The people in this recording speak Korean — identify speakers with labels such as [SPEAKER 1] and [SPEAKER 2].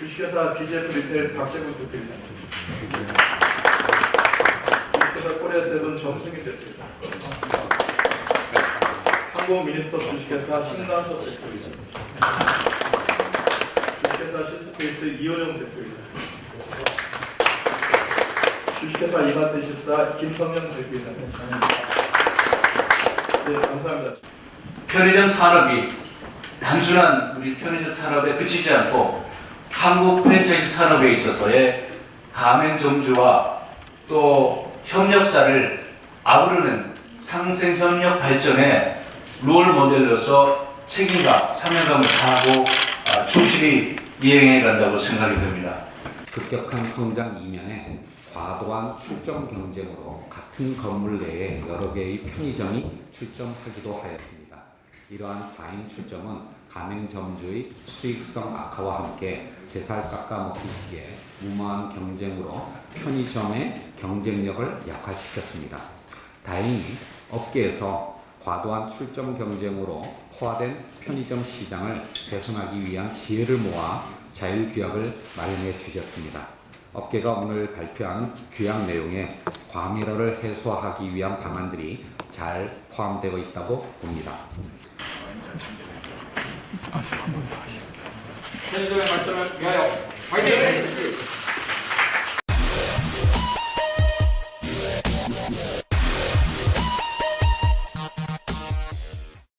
[SPEAKER 1] 주식회사 BGF 리테일 박재근 대표입니다. 주식회사 코리아 세븐 정승희 대표입니다. 한국 미니스터 주식회사 신나서 대표입니다. 주식회사 시스페이스 이호영 대표입니다. 주식회사 이마트24 김성영 대표입니다. 네, 감사합니다.
[SPEAKER 2] 편의점 산업이 단순한 우리 편의점 산업에 그치지 않고 한국 프랜차이즈 산업에 있어서의 가맹점주와 또 협력사를 아우르는 상생 협력 발전의 롤 모델로서 책임과 사명감을 다하고 아, 충실히 이행해 간다고 생각이 됩니다.
[SPEAKER 3] 급격한 성장 이면에 과도한 출점 경쟁으로 같은 건물 내에 여러 개의 편의점이 출점하기도 하였습니다. 이러한 과잉 출점은 가맹점주의 수익성 악화와 함께 제살 깎아먹기 시기에 무모한 경쟁으로 편의점의 경쟁력을 약화시켰습니다. 다행히 업계에서 과도한 출점 경쟁으로 포화된 편의점 시장을 개선하기 위한 지혜를 모아 자율규약을 마련해 주셨습니다. 업계가 오늘 발표한 규약 내용에 과밀화를 해소하기 위한 방안들이 잘 포함되어 있다고 봅니다.
[SPEAKER 4] 편의점의 발전을 위하여 화이팅!